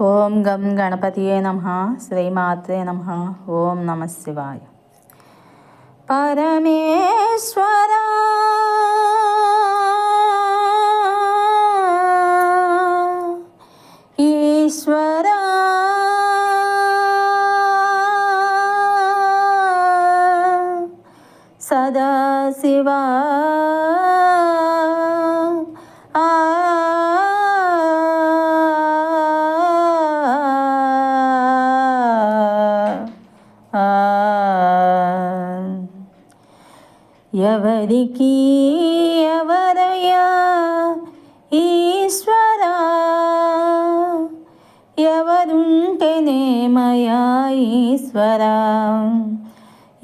ఓం గం గణపతియే నమ శ్రీమాతే నమ ఓం నమ శివాయ. పరమేశ్వర! ఈశ్వర! సదాశివా ఎవరికి ఎవరయ్యా? ఈశ్వరా. ఎవరుంటేనేమయా ఈశ్వరా?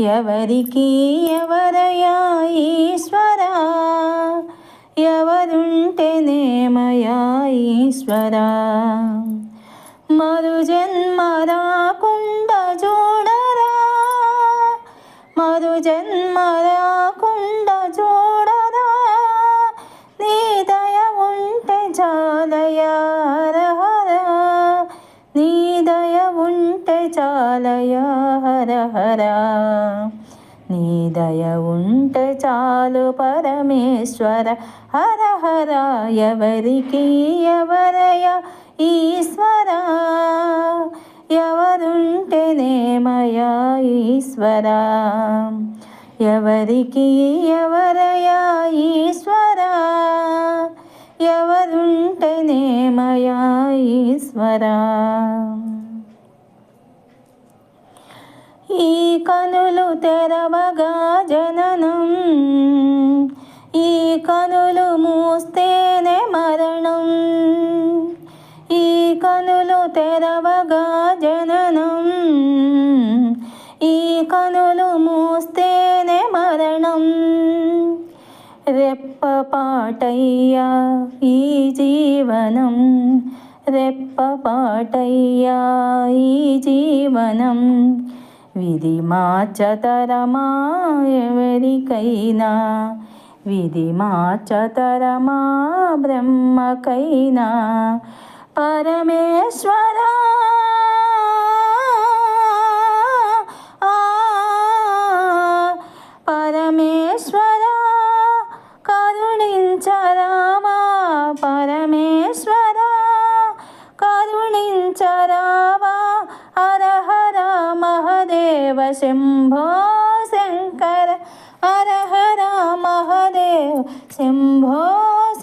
ఎవరికి ఎవరయ్యా ఈశ్వరా? ఎవరుంటేనేమయా ఈశ్వరా? మరు జన్మ చాలయా హర హర. నీ దయ ఉంటే చాలు పరమేశ్వర. హర హర ఎవరికి ఎవరయ ఈశ్వర? ఎవరుంటేనేమయా ఈశ్వర? ఎవరికి ఎవరయా ఈశ్వర? ఎవరుంటేనేమయా ఈశ్వరా? ఈ కనులు తెరవగా జననం. ఈ కనులు మూస్తేనే మరణం. ఈ కనులు తెరవగా జననం. ఈ కనులు మూస్తేనే మరణం. రెప్పపాటయ్యా ఈ జీవనం. రెప్పపాటయ్యా ఈ జీవనం. విధి మార్చతరమా ఎవరికైనా విధి మార్చతరమా బ్రహ్మకైనా పరమేశ్వరా శంభో శంకర హర హర మహదేవ. శంభో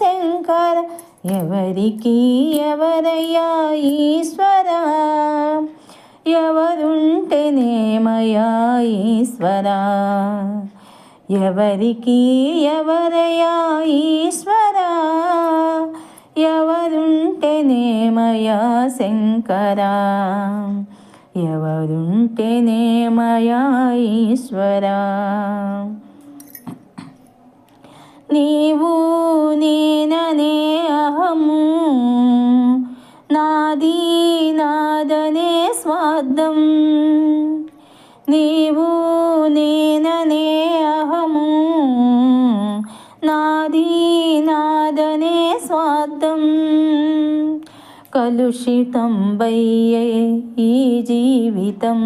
శంకర ఎవరికి ఎవరయ్యా ఈశ్వర? ఎవరుంటేనేమయా ఈశ్వర? ఎవరికి ఎవరయ్యా ఈశ్వర? ఎవరుంటేనేమయా శంకరా? ఎవరుంటేనేమయా ఈశ్వరా. నీవు నేననే అహము. నాది నాదనే స్వార్థం. నీవు కలుషితం వయ్యే ఈ జీవితం.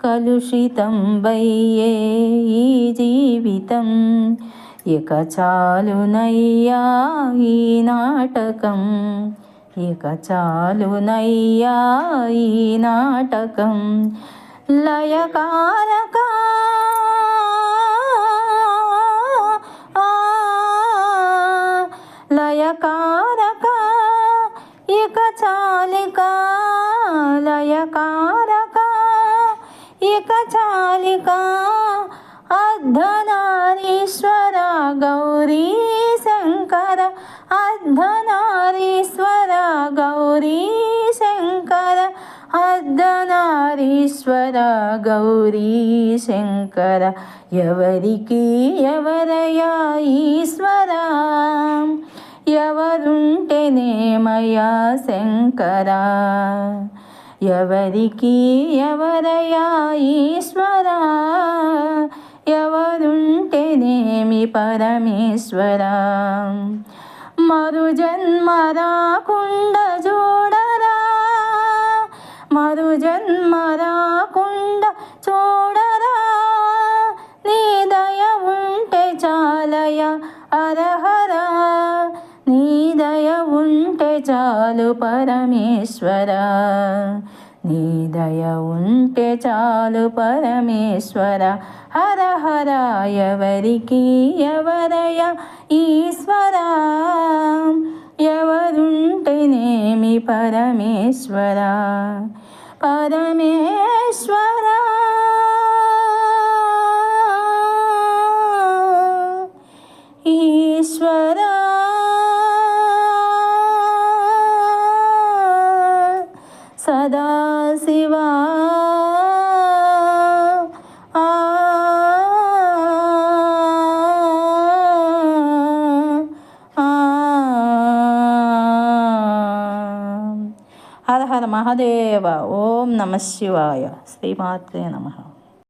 కలుషితం వయ్యే ఈ జీవితం. ఇక చాలునయ్యా ఈ నాటకం. ఇక చాలునయ్యా ఈ నాటకం. లయకారక ఆ, లయకారక ఇక చాలిక లయకారక. ఇక చాలిక అర్ధనారీశ్వర గౌరీ శంకర. అర్ధనారీశ్వర గౌరీ శంకర. అర్ధనారీశ్వర గౌరీ శంకర. ఎవరికి ఎవరయా ఈశ్వరా? ఎవరుంటేనేమయా శంకరా? ఎవరికి ఎవరయా ఈశ్వరా? ఎవరుంటేనేమి పరమేశ్వరా? మరు జన్మ రాకుండా చూడరా? మరు జన్మ రాకుండా చూడరా? నీ దయ ఉంటే చాలయ అరహరా. చాలు పరమేశ్వర. నీ దయ ఉంటే చాలు పరమేశ్వర. హర హర ఎవరికి ఎవరయ ఈశ్వర. ఎవరుంటేనేమి పరమేశ్వర? పరమేశ్వర. శివా. హర హర మహాదేవ ఓం నమ శివాయ. శ్రీమాత్రే నమః.